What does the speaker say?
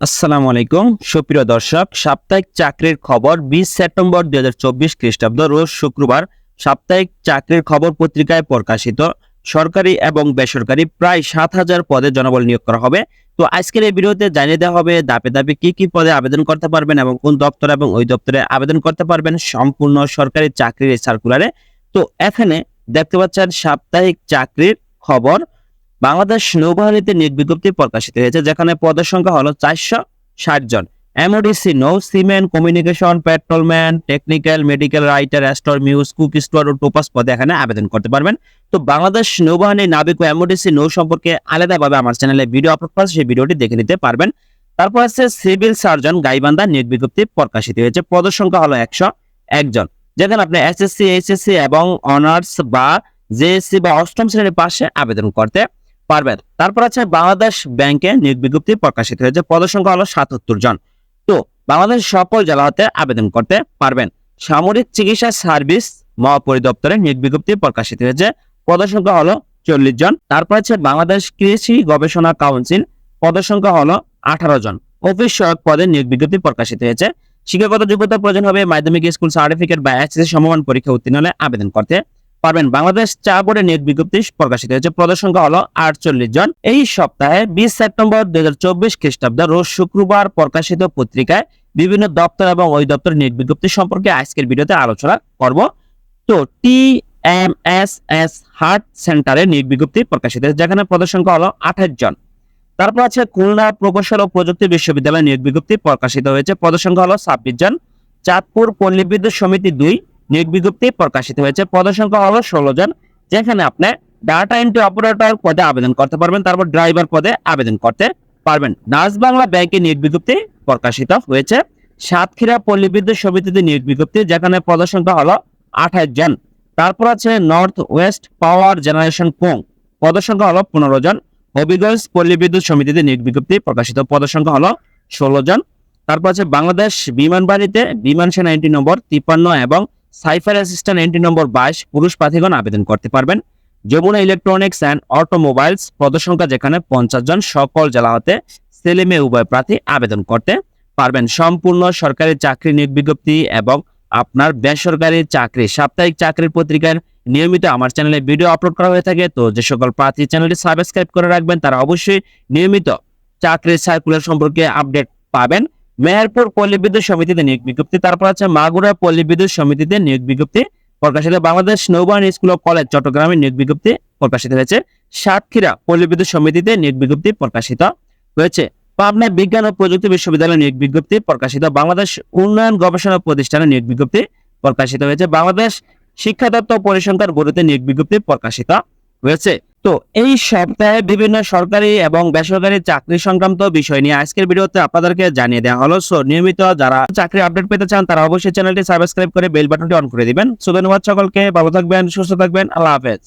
আসসালামু আলাইকুম। সুপ্রিয় দর্শক, সাপ্তাহিক চাকরির খবর বিশ সেপ্টেম্বর দুই হাজার চব্বিশ খ্রিস্টাব্দ, রোজ শুক্রবার সাপ্তাহিক চাকরির খবর পত্রিকায় প্রকাশিত। সরকারি এবং বেসরকারি প্রায় সাত হাজার পদে জনবল নিয়োগ করা হবে। তো আজকের এই ভিডিওতে জানিয়ে দেওয়া হবে দাপে দাপে কি কি পদে আবেদন করতে পারবেন এবং কোন দপ্তর এবং ওই দপ্তরে আবেদন করতে পারবেন সম্পূর্ণ সরকারি চাকরির সার্কুলারে তো এখানে দেখতে পাচ্ছেন সাপ্তাহিক চাকরির খবর। বাংলাদেশ নৌবাহিনীতে নিয়োগ বিজ্ঞপ্তি প্রকাশিত হয়েছে, যেখানে পদের সংখ্যা হলো চারশো ষাট জন। এমওডিসি নৌ seaman communication petrolman technical medical writer store muse cook store ও টোপাস পদে এখানে আবেদন করতে পারবেন। তো বাংলাদেশ নৌবাহিনীর নাবিক ও এমওডিসি নৌ সম্পর্কে আলাদাভাবে আমার চ্যানেলে ভিডিও আপলোড করা সেই ভিডিওটি দেখে নিতে পারবেন। তারপর আছে সিভিল সার্জন গাইবান্ধা, নিয়োগ বিজ্ঞপ্তি প্রকাশিত হয়েছে, পদের সংখ্যা হলো একশো একজন যেখানে আপনি এসএসসি এইচএসসি এবং অনার্স বা জেএসসি বা অষ্টম শ্রেণির পাশে আবেদন করতে পারবেন তারপর আছে বাংলাদেশ ব্যাংকে নিয়োগ বিজ্ঞপ্তি প্রকাশিত হয়েছে। পদসংখ্যা হলো সাতাত্তর জন। তো বাংলাদেশ সকল জেলাতে আবেদন করতে পারবেন। সামরিক চিকিৎসা সার্ভিস মহাপরিদপ্তরে নিয়োগ বিজ্ঞপ্তি প্রকাশিত হয়েছে। পদসংখ্যা হলো চল্লিশ জন। তারপর আছে বাংলাদেশ কৃষি গবেষণা কাউন্সিল। পদসংখ্যা হলো আঠারো জন। অফিস সহায়ক পদে নিয়োগ বিজ্ঞপ্তি প্রকাশিত হয়েছে। শিক্ষাগত যোগ্যতা প্রয়োজন হবে। মাধ্যমিক স্কুল সার্টিফিকেট বা এসএসসি সমমান পরীক্ষা উত্তীর্ণ হলে আবেদন করতে পারবেন। বাংলাদেশ চা বোর্ডের নিয়োগ বিজ্ঞপ্তি প্রকাশিত হয়েছে। পদের সংখ্যা হলো আটচল্লিশ জন। এই সপ্তাহে বিশ সেপ্টেম্বর দুই হাজার চব্বিশ খ্রিস্টাব্দ রোজ শুক্রবার প্রকাশিত পত্রিকায় বিভিন্ন দপ্তর এবং ওই দপ্তর নিয়োগ বিজ্ঞপ্তি সম্পর্কে আজকের ভিডিওতে আলোচনা করব। তো T M S S heart সেন্টারে নিয়োগ বিজ্ঞপ্তি প্রকাশিত হয়েছে, যেখানে পদের সংখ্যা হলো আঠাশ জন। তারপর আছে খুলনা প্রকৌশল ও প্রযুক্তি বিশ্ববিদ্যালয় নিয়োগ বিজ্ঞপ্তি প্রকাশিত হয়েছে। পদের সংখ্যা হলো ছাব্বিশ জন। চাঁদপুর পল্লী বিদ্যুৎ সমিতি দুই নিয়োগ বিজ্ঞপ্তি প্রকাশিত হয়েছে। পদের সংখ্যা হলো ষোলো জন, যেখানে আপনি ডাটা এন্ট্রি অপারেটর পদে আবেদন করতে পারবেন, তারপর ড্রাইভার পদে আবেদন করতে পারবেন। নার্স বাংলা ব্যাংকে নিয়োগ বিজ্ঞপ্তি প্রকাশিত হয়েছে। সাতক্ষীরা পল্লী বিদ্যুৎ সমিতিতে নিয়োগ বিজ্ঞপ্তি, যেখানে পদের সংখ্যা হলো আঠাশ জন। তারপর আছে north west power generation company পদের সংখ্যা হলো পনেরো জন। হবিগঞ্জ পল্লী বিদ্যুৎ সমিতিতে নিয়োগ বিজ্ঞপ্তি প্রকাশিত, পদের সংখ্যা হলো ষোলো জন। তারপর আছে বাংলাদেশ বিমান বাহিনীতে বিমান সেনা এন্ট্রি নম্বর তিপ্পান্ন এবং সাইফার অ্যাসিস্ট্যান্ট এন্ট্রি নম্বর বাইশ, পুরুষ প্রার্থীগণ আবেদন করতে পারবেন। যমুনা ইলেকট্রনিক্স অ্যান্ড অটোমোবাইলস পদসংখ্যা যেখানে পঞ্চাশ জন সকল জেলা হতে ছেলে মেয়ে উভয় প্রার্থী আবেদন করতে পারবেন। সম্পূর্ণ সরকারি চাকরি নিয়োগ বিজ্ঞপ্তি এবং আপনার বেসরকারি চাকরি, সাপ্তাহিক চাকরির পত্রিকার নিয়মিত আমার চ্যানেলে ভিডিও আপলোড করা হয়ে থাকে। তো যে সকল প্রার্থী চ্যানেলটি সাবস্ক্রাইব করে রাখবেন, তারা অবশ্যই নিয়মিত চাকরির সার্কুলার সম্পর্কে আপডেট পাবেন। মেহেরপুর পল্লী বিদ্যুৎ সমিতিতে নিয়োগ বিজ্ঞপ্তি। তারপর আছে মাগুরা পল্লী বিদ্যুৎ সমিতিতে নিয়োগ বিজ্ঞপ্তি প্রকাশিত। বাংলাদেশ নৌবাহিনী স্কুল ও কলেজ, চট্টগ্রামে নিয়োগ বিজ্ঞপ্তি প্রকাশিত হয়েছে। সাতক্ষীরা পল্লী বিদ্যুৎ সমিতিতে নিয়োগ বিজ্ঞপ্তি প্রকাশিত হয়েছে। পাবনা বিজ্ঞান ও প্রযুক্তি বিশ্ববিদ্যালয় নিয়োগ বিজ্ঞপ্তি প্রকাশিত। বাংলাদেশ উন্নয়ন গবেষণা প্রতিষ্ঠানে নিয়োগ বিজ্ঞপ্তি প্রকাশিত হয়েছে। বাংলাদেশ শিক্ষা দপ্তর পরিসংখ্যান বোর্ডে নিয়োগ বিজ্ঞপ্তি প্রকাশিত হয়েছে। তো এই সপ্তাহে বিভিন্ন সরকারি এবং বেসরকারি চাকরি সংক্রান্ত বিষয় নিয়ে আজকের ভিডিওতে আপনাদেরকে জানিয়ে দেওয়া হলো। সো নিয়মিত যারা চাকরি আপডেট পেতে চান, তারা অবশ্যই চ্যানেলটি সাবস্ক্রাইব করে বেল বাটনটি অন করে দিবেন। সো ধন্যবাদ সকলকে, ভালো থাকবেন, সুস্থ থাকবেন, আল্লাহ হাফেজ।